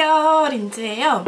안녕하세요 린즈예요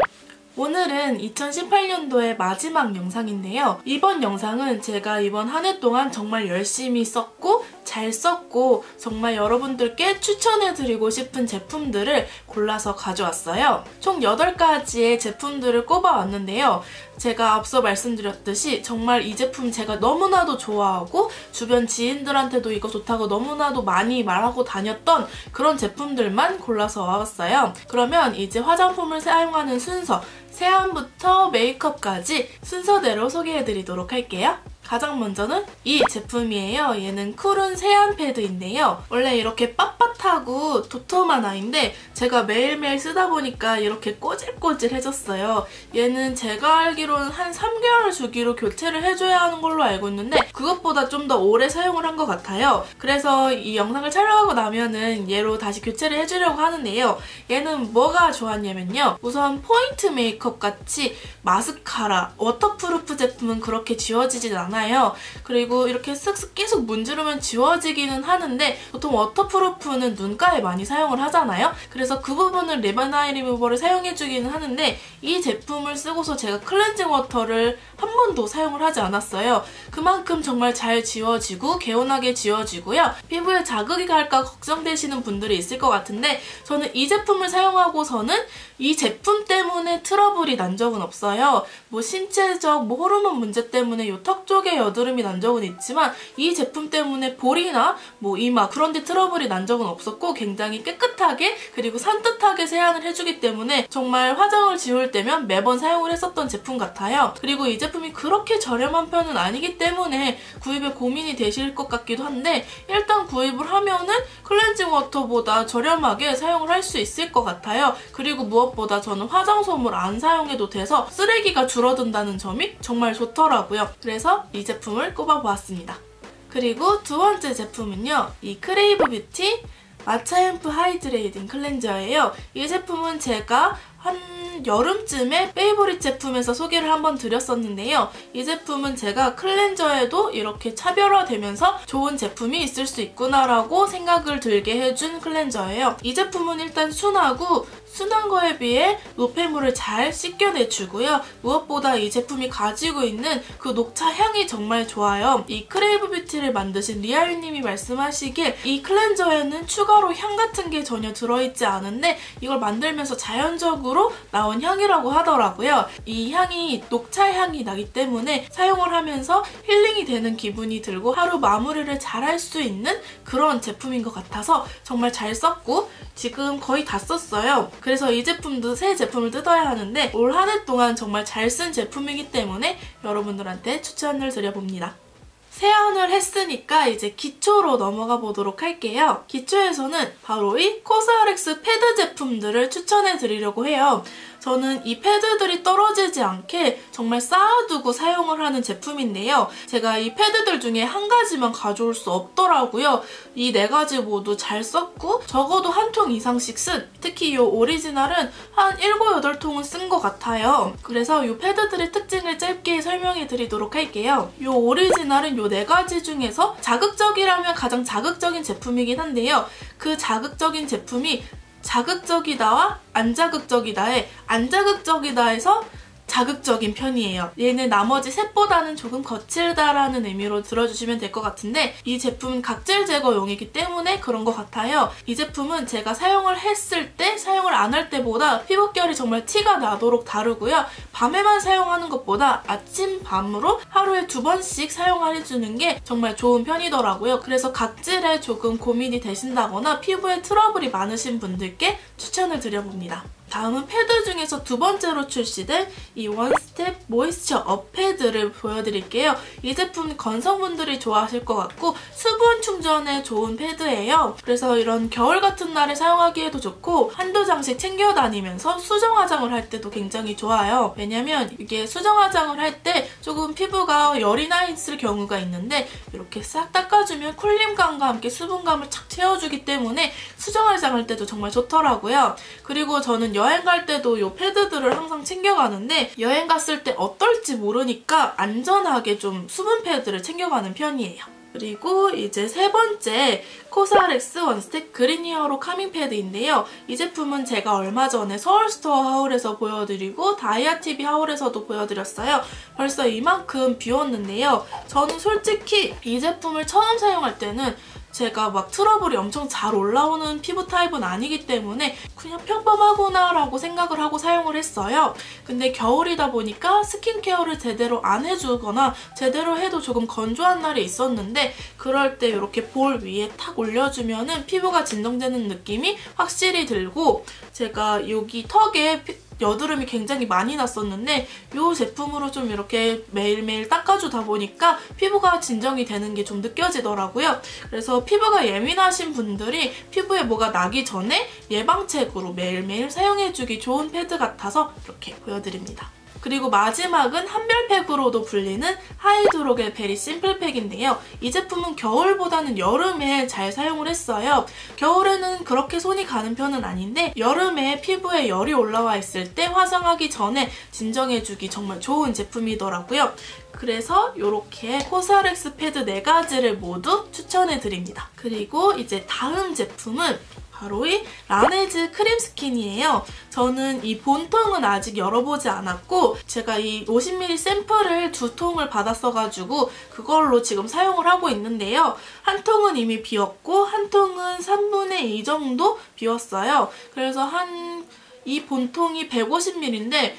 오늘은 2018년도의 마지막 영상인데요. 이번 영상은 제가 이번 한 해 동안 정말 열심히 썼고 잘 썼고 정말 여러분들께 추천해드리고 싶은 제품들을 골라서 가져왔어요. 총 8가지의 제품들을 꼽아왔는데요. 제가 앞서 말씀드렸듯이 정말 이 제품 제가 너무나도 좋아하고 주변 지인들한테도 이거 좋다고 너무나도 많이 말하고 다녔던 그런 제품들만 골라서 와봤어요. 그러면 이제 화장품을 사용하는 순서 세안부터 메이크업까지 순서대로 소개해드리도록 할게요. 가장 먼저는 이 제품이에요. 얘는 쿨은 세안 패드인데요. 원래 이렇게 빳빳하고 도톰한 아이인데 제가 매일매일 쓰다 보니까 이렇게 꼬질꼬질해졌어요. 얘는 제가 알기로는 한 3개월 주기로 교체를 해줘야 하는 걸로 알고 있는데 그것보다 좀 더 오래 사용을 한 것 같아요. 그래서 이 영상을 촬영하고 나면은 얘로 다시 교체를 해주려고 하는데요. 얘는 뭐가 좋았냐면요. 우선 포인트 메이크업 같이 마스카라, 워터프루프 제품은 그렇게 지워지진 않아요. 많아요. 그리고 이렇게 쓱쓱 계속 문지르면 지워지기는 하는데 보통 워터프루프는 눈가에 많이 사용을 하잖아요. 그래서 그 부분을 아이 리무버를 사용해주기는 하는데 이 제품을 쓰고서 제가 클렌징 워터를 한 번도 사용을 하지 않았어요. 그만큼 정말 잘 지워지고 개운하게 지워지고요. 피부에 자극이 갈까 걱정되시는 분들이 있을 것 같은데 저는 이 제품을 사용하고서는 이 제품 때문에 트러블이 난 적은 없어요. 뭐 신체적 뭐 호르몬 문제 때문에 이턱 쪽에 여드름이 난 적은 있지만 이 제품 때문에 볼이나 뭐 이마 그런 데 트러블이 난 적은 없었고 굉장히 깨끗하게 그리고 산뜻하게 세안을 해주기 때문에 정말 화장을 지울 때면 매번 사용을 했었던 제품 같아요. 그리고 이 제품이 그렇게 저렴한 편은 아니기 때문에 구입에 고민이 되실 것 같기도 한데 일단 구입을 하면은 클렌징 워터보다 저렴하게 사용을 할 수 있을 것 같아요. 그리고 무엇 무엇보다 저는 화장솜을 안 사용해도 돼서 쓰레기가 줄어든다는 점이 정말 좋더라고요. 그래서 이 제품을 꼽아보았습니다. 그리고 두 번째 제품은요. 이 크레이브 뷰티 마차 앰프 하이드레이딩 클렌저예요. 이 제품은 제가 한 여름쯤에 페이보릿 제품에서 소개를 한번 드렸었는데요. 이 제품은 제가 클렌저에도 이렇게 차별화되면서 좋은 제품이 있을 수 있구나라고 생각을 들게 해준 클렌저예요. 이 제품은 일단 순하고 순한 거에 비해 노폐물을 잘 씻겨내주고요. 무엇보다 이 제품이 가지고 있는 그 녹차 향이 정말 좋아요. 이 크레이브 뷰티를 만드신 리아유님이 말씀하시길 이 클렌저에는 추가로 향 같은 게 전혀 들어있지 않은데 이걸 만들면서 자연적으로 나온 향이라고 하더라고요. 이 향이 녹차 향이 나기 때문에 사용을 하면서 힐링이 되는 기분이 들고 하루 마무리를 잘 할 수 있는 그런 제품인 것 같아서 정말 잘 썼고 지금 거의 다 썼어요. 그래서 이 제품도 새 제품을 뜯어야 하는데 올 한 해 동안 정말 잘 쓴 제품이기 때문에 여러분들한테 추천을 드려봅니다. 세안을 했으니까 이제 기초로 넘어가 보도록 할게요. 기초에서는 바로 이 코스알엑스 패드 제품들을 추천해 드리려고 해요. 저는 이 패드들이 떨어지지 않게 정말 쌓아두고 사용을 하는 제품인데요. 제가 이 패드들 중에 한 가지만 가져올 수 없더라고요. 이 네 가지 모두 잘 썼고 적어도 한 통 이상씩 쓴 특히 이 오리지널은 한 7, 8통은 쓴 것 같아요. 그래서 이 패드들의 특징을 짧게 설명해 드리도록 할게요. 이 오리지널은 이 네 가지 중에서 자극적이라면 가장 자극적인 제품이긴 한데요. 그 자극적인 제품이 자극적이다와 안자극적이다의 안자극적이다에서 자극적인 편이에요. 얘는 나머지 셋보다는 조금 거칠다라는 의미로 들어주시면 될 것 같은데 이 제품은 각질 제거용이기 때문에 그런 것 같아요. 이 제품은 제가 사용을 했을 때 사용을 안 할 때보다 피부결이 정말 티가 나도록 다르고요. 밤에만 사용하는 것보다 아침, 밤으로 하루에 두 번씩 사용을 해주는 게 정말 좋은 편이더라고요. 그래서 각질에 조금 고민이 되신다거나 피부에 트러블이 많으신 분들께 추천을 드려봅니다. 다음은 패드 중에서 두 번째로 출시된 이 원스텝 모이스처 업 패드를 보여드릴게요. 이 제품 건성분들이 좋아하실 것 같고 수분 충전에 좋은 패드예요. 그래서 이런 겨울 같은 날에 사용하기에도 좋고 한두 장씩 챙겨 다니면서 수정 화장을 할 때도 굉장히 좋아요. 왜냐면 이게 수정 화장을 할 때 조금 피부가 열이 나 있을 경우가 있는데 이렇게 싹 닦아주면 쿨림감과 함께 수분감을 착 채워주기 때문에 수정 화장할 때도 정말 좋더라고요. 그리고 저는 여행 갈 때도 이 패드들을 항상 챙겨가는데 여행 갔을 때 어떨지 모르니까 안전하게 좀 수분 패드를 챙겨가는 편이에요. 그리고 이제 세 번째 코스알엑스 원스택 그린 히어로 카밍 패드인데요. 이 제품은 제가 얼마 전에 서울스토어 하울에서 보여드리고 다이아TV 하울에서도 보여드렸어요. 벌써 이만큼 비웠는데요. 저는 솔직히 이 제품을 처음 사용할 때는 제가 막 트러블이 엄청 잘 올라오는 피부 타입은 아니기 때문에 그냥 평범하구나 라고 생각을 하고 사용을 했어요. 근데 겨울이다 보니까 스킨케어를 제대로 안 해주거나 제대로 해도 조금 건조한 날이 있었는데 그럴 때 이렇게 볼 위에 탁 올려주면 은 피부가 진정되는 느낌이 확실히 들고 제가 여기 턱에 여드름이 굉장히 많이 났었는데 이 제품으로 좀 이렇게 매일매일 닦아주다 보니까 피부가 진정이 되는 게 좀 느껴지더라고요. 그래서 피부가 예민하신 분들이 피부에 뭐가 나기 전에 예방책으로 매일매일 사용해주기 좋은 패드 같아서 이렇게 보여드립니다. 그리고 마지막은 한별팩으로도 불리는 하이드로겔 베리 심플팩인데요. 이 제품은 겨울보다는 여름에 잘 사용을 했어요. 겨울에는 그렇게 손이 가는 편은 아닌데 여름에 피부에 열이 올라와 있을 때 화장하기 전에 진정해주기 정말 좋은 제품이더라고요. 그래서 이렇게 코스알엑스 패드 4가지를 모두 추천해드립니다. 그리고 이제 다음 제품은 바로 이 라네즈 크림 스킨이에요. 저는 이 본통은 아직 열어보지 않았고 제가 이 50ml 샘플을 두 통을 받았어가지고 그걸로 지금 사용을 하고 있는데요. 한 통은 이미 비었고 한 통은 3분의 2 정도 비웠어요. 그래서 한 이 본통이 150ml인데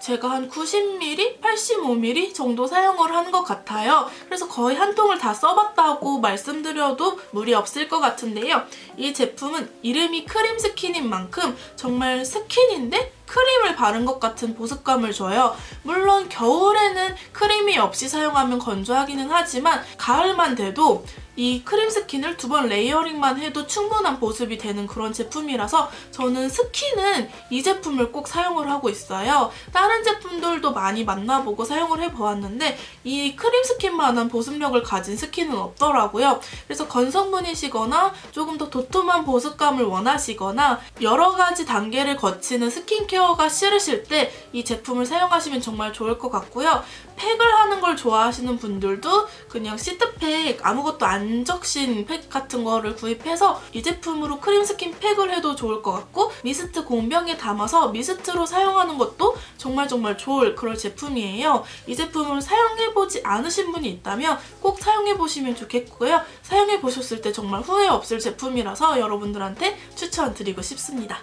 제가 한 90ml, 85ml 정도 사용을 한 것 같아요. 그래서 거의 한 통을 다 써봤다고 말씀드려도 무리 없을 것 같은데요. 이 제품은 이름이 크림 스킨인 만큼 정말 스킨인데 크림을 바른 것 같은 보습감을 줘요. 물론 겨울에는 크림이 없이 사용하면 건조하기는 하지만 가을만 돼도 이 크림 스킨을 두 번 레이어링만 해도 충분한 보습이 되는 그런 제품이라서 저는 스킨은 이 제품을 꼭 사용을 하고 있어요. 다른 제품들도 많이 만나보고 사용을 해보았는데 이 크림 스킨만한 보습력을 가진 스킨은 없더라고요. 그래서 건성분이시거나 조금 더 도톰한 보습감을 원하시거나 여러 가지 단계를 거치는 스킨케어가 싫으실 때 이 제품을 사용하시면 정말 좋을 것 같고요. 팩을 하는 걸 좋아하시는 분들도 그냥 시트팩 아무것도 안 적신 팩 같은 거를 구입해서 이 제품으로 크림 스킨 팩을 해도 좋을 것 같고 미스트 공병에 담아서 미스트로 사용하는 것도 정말 정말 좋을 그럴 제품이에요. 이 제품을 사용해보지 않으신 분이 있다면 꼭 사용해보시면 좋겠고요. 사용해보셨을 때 정말 후회 없을 제품이라서 여러분들한테 추천드리고 싶습니다.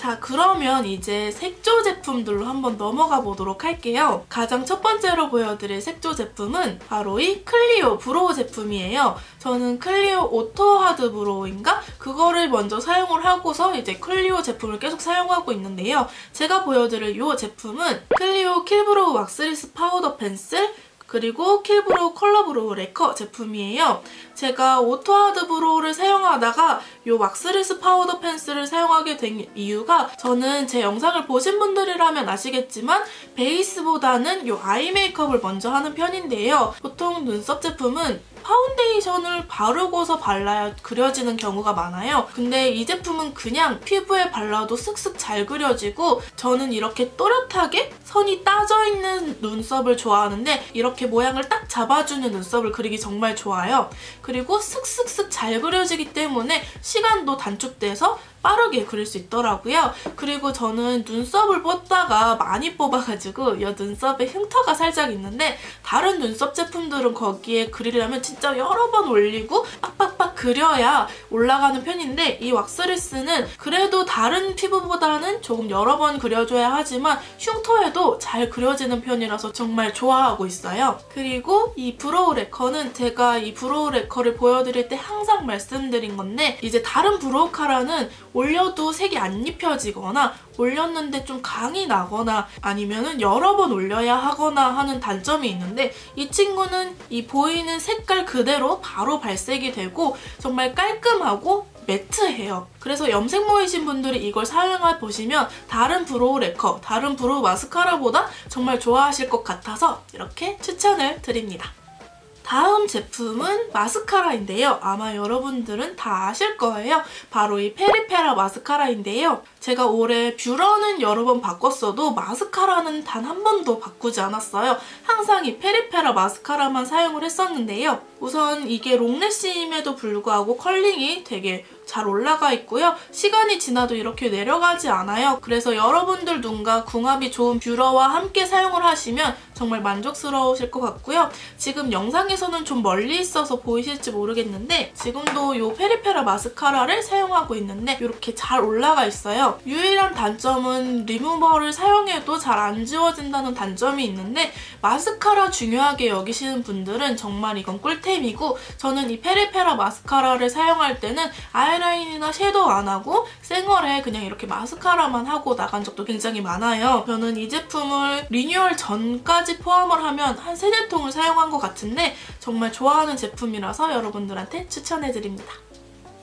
자 그러면 이제 색조 제품들로 한번 넘어가 보도록 할게요. 가장 첫 번째로 보여드릴 색조 제품은 바로 이 클리오 브로우 제품이에요. 저는 클리오 오토 하드 브로우인가? 그거를 먼저 사용을 하고서 이제 클리오 제품을 계속 사용하고 있는데요. 제가 보여드릴 이 제품은 클리오 킬브로우 왁스리스 파우더 펜슬 그리고 킬브로우 컬러브로우 레커 제품이에요. 제가 오토하드 브로우를 사용하다가 이 왁스리스 파우더 펜슬을 사용하게 된 이유가 저는 제 영상을 보신 분들이라면 아시겠지만 베이스보다는 이 아이 메이크업을 먼저 하는 편인데요. 보통 눈썹 제품은 파운데이션을 바르고서 발라야 그려지는 경우가 많아요. 근데 이 제품은 그냥 피부에 발라도 슥슥 잘 그려지고 저는 이렇게 또렷하게 선이 따져 있는 눈썹을 좋아하는데 이렇게 모양을 딱 잡아주는 눈썹을 그리기 정말 좋아요. 그리고 슥슥슥 잘 그려지기 때문에 시간도 단축돼서 빠르게 그릴 수 있더라고요. 그리고 저는 눈썹을 뽑다가 많이 뽑아가지고 이 눈썹에 흉터가 살짝 있는데 다른 눈썹 제품들은 거기에 그리려면 진짜 여러 번 올리고 빡빡빡 그려야 올라가는 편인데 이 왁스리스는 그래도 다른 피부보다는 조금 여러 번 그려줘야 하지만 흉터에도 잘 그려지는 편이라서 정말 좋아하고 있어요. 그리고 이 브로우 레커는 제가 이 브로우 레커를 보여드릴 때 항상 말씀드린 건데 이제 다른 브로우 카라는 올려도 색이 안 입혀지거나 올렸는데 좀 강이 나거나 아니면 여러 번 올려야 하거나 하는 단점이 있는데 이 친구는 이 보이는 색깔 그대로 바로 발색이 되고 정말 깔끔하고 매트해요. 그래서 염색 모이신 분들이 이걸 사용해 보시면 다른 브로우 레커, 다른 브로우 마스카라보다 정말 좋아하실 것 같아서 이렇게 추천을 드립니다. 다음 제품은 마스카라인데요. 아마 여러분들은 다 아실 거예요. 바로 이 페리페라 마스카라인데요. 제가 올해 뷰러는 여러 번 바꿨어도 마스카라는 단 한 번도 바꾸지 않았어요. 항상 이 페리페라 마스카라만 사용을 했었는데요. 우선 이게 롱래쉬임에도 불구하고 컬링이 되게 잘 올라가 있고요. 시간이 지나도 이렇게 내려가지 않아요. 그래서 여러분들 눈과 궁합이 좋은 뷰러와 함께 사용을 하시면 정말 만족스러우실 것 같고요. 지금 영상에서는 좀 멀리 있어서 보이실지 모르겠는데 지금도 이 페리페라 마스카라를 사용하고 있는데 이렇게 잘 올라가 있어요. 유일한 단점은 리무버를 사용해도 잘 안 지워진다는 단점이 있는데 마스카라 중요하게 여기시는 분들은 정말 이건 꿀템이고 저는 이 페리페라 마스카라를 사용할 때는 아 이라인이나 섀도우 안 하고 생얼에 그냥 이렇게 마스카라만 하고 나간 적도 굉장히 많아요. 저는 이 제품을 리뉴얼 전까지 포함을 하면 한 세네 통을 사용한 것 같은데 정말 좋아하는 제품이라서 여러분들한테 추천해드립니다.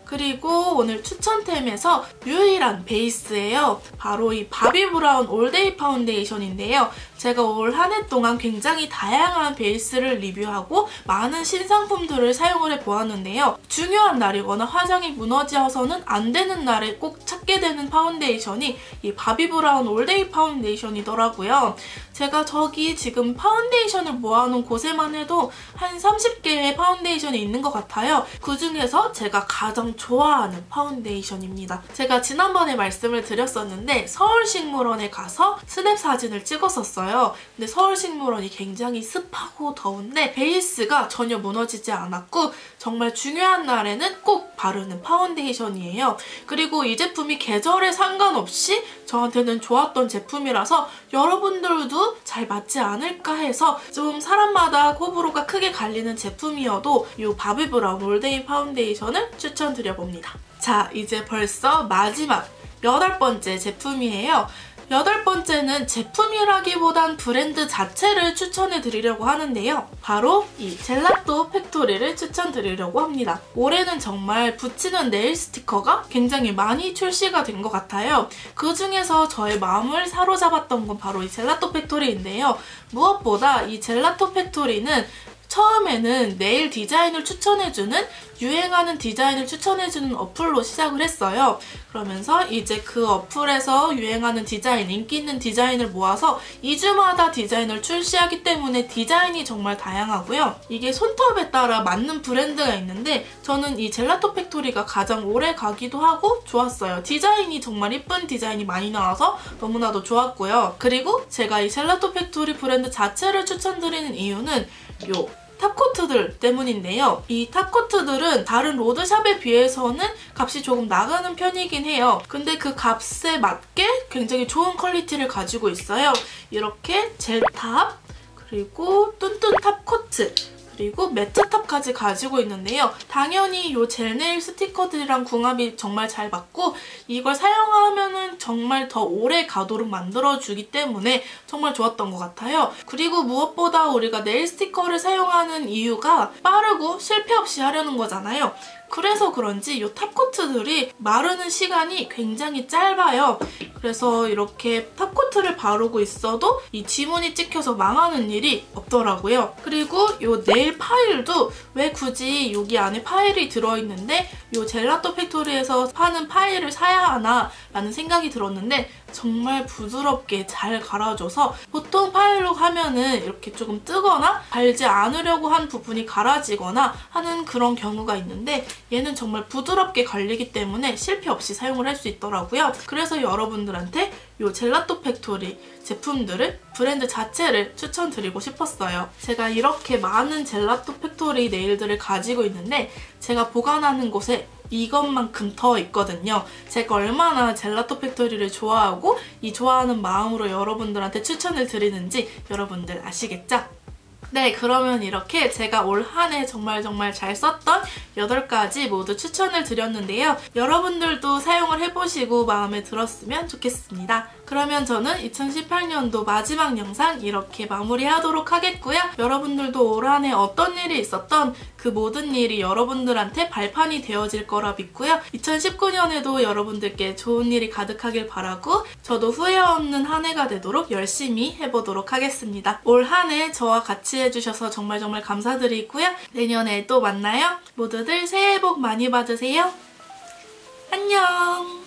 그리고 오늘 추천템에서 유일한 베이스예요. 바로 이 바비 브라운 올데이 파운데이션인데요. 제가 올 한 해 동안 굉장히 다양한 베이스를 리뷰하고 많은 신상품들을 사용을 해보았는데요. 중요한 날이거나 화장이 무너져서는 안 되는 날에 꼭 찾게 되는 파운데이션이 이 바비 브라운 올데이 파운데이션이더라고요. 제가 저기 지금 파운데이션을 모아놓은 곳에만 해도 한 30개의 파운데이션이 있는 것 같아요. 그중에서 제가 가장 좋아하는 파운데이션입니다. 제가 지난번에 말씀을 드렸었는데 서울식물원에 가서 스냅 사진을 찍었었어요. 근데 서울식물원이 굉장히 습하고 더운데 베이스가 전혀 무너지지 않았고 정말 중요한 날에는 꼭 바르는 파운데이션이에요. 그리고 이 제품이 계절에 상관없이 저한테는 좋았던 제품이라서 여러분들도 잘 맞지 않을까 해서 좀 사람마다 호불호가 크게 갈리는 제품이어도 이 바비브라운 올데이 파운데이션을 추천드려봅니다. 자, 이제 벌써 마지막 여덟 번째 제품이에요. 여덟 번째는 제품이라기보단 브랜드 자체를 추천해 드리려고 하는데요. 바로 이 젤라또 팩토리를 추천드리려고 합니다. 올해는 정말 붙이는 네일 스티커가 굉장히 많이 출시가 된 것 같아요. 그 중에서 저의 마음을 사로잡았던 건 바로 이 젤라또 팩토리인데요. 무엇보다 이 젤라또 팩토리는 처음에는 네일 디자인을 추천해주는 유행하는 디자인을 추천해주는 어플로 시작을 했어요. 그러면서 이제 그 어플에서 유행하는 디자인, 인기 있는 디자인을 모아서 2주마다 디자인을 출시하기 때문에 디자인이 정말 다양하고요. 이게 손톱에 따라 맞는 브랜드가 있는데 저는 이 젤라토 팩토리가 가장 오래 가기도 하고 좋았어요. 디자인이 정말 이쁜 디자인이 많이 나와서 너무나도 좋았고요. 그리고 제가 이 젤라토 팩토리 브랜드 자체를 추천드리는 이유는 요 탑코트들 때문인데요. 이 탑코트들은 다른 로드샵에 비해서는 값이 조금 나가는 편이긴 해요. 근데 그 값에 맞게 굉장히 좋은 퀄리티를 가지고 있어요. 이렇게 젤탑, 그리고 뚠뚠 탑코트 그리고 매트탑까지 가지고 있는데요. 당연히 이 젤네일 스티커들이랑 궁합이 정말 잘 맞고 이걸 사용하면 정말 더 오래 가도록 만들어주기 때문에 정말 좋았던 것 같아요. 그리고 무엇보다 우리가 네일 스티커를 사용하는 이유가 빠르고 실패 없이 하려는 거잖아요. 그래서 그런지 이 탑코트들이 마르는 시간이 굉장히 짧아요. 그래서 이렇게 탑코트를 바르고 있어도 이 지문이 찍혀서 망하는 일이 없더라고요. 그리고 이 네일 파일도 왜 굳이 여기 안에 파일이 들어있는데 이 젤라또 팩토리에서 파는 파일을 사야 하나 라는 생각이 들었는데 정말 부드럽게 잘 갈아줘서 보통 파일로 하면은 이렇게 조금 뜨거나 갈지 않으려고 한 부분이 갈아지거나 하는 그런 경우가 있는데 얘는 정말 부드럽게 갈리기 때문에 실패 없이 사용을 할 수 있더라고요. 그래서 여러분들한테 이 젤라또 팩토리 제품들을 브랜드 자체를 추천드리고 싶었어요. 제가 이렇게 많은 젤라또 팩토리 네일들을 가지고 있는데 제가 보관하는 곳에 이것만큼 더 있거든요. 제가 얼마나 젤라또 팩토리를 좋아하고 이 좋아하는 마음으로 여러분들한테 추천을 드리는지 여러분들 아시겠죠? 네, 그러면 이렇게 제가 올 한 해 정말 정말 잘 썼던 8가지 모두 추천을 드렸는데요. 여러분들도 사용을 해보시고 마음에 들었으면 좋겠습니다. 그러면 저는 2018년도 마지막 영상 이렇게 마무리하도록 하겠고요. 여러분들도 올 한해 어떤 일이 있었던 그 모든 일이 여러분들한테 발판이 되어질 거라 믿고요. 2019년에도 여러분들께 좋은 일이 가득하길 바라고 저도 후회 없는 한 해가 되도록 열심히 해보도록 하겠습니다. 올 한 해 저와 같이 해주셔서 정말 정말 감사드리고요. 내년에 또 만나요. 모두들 새해 복 많이 받으세요. 안녕!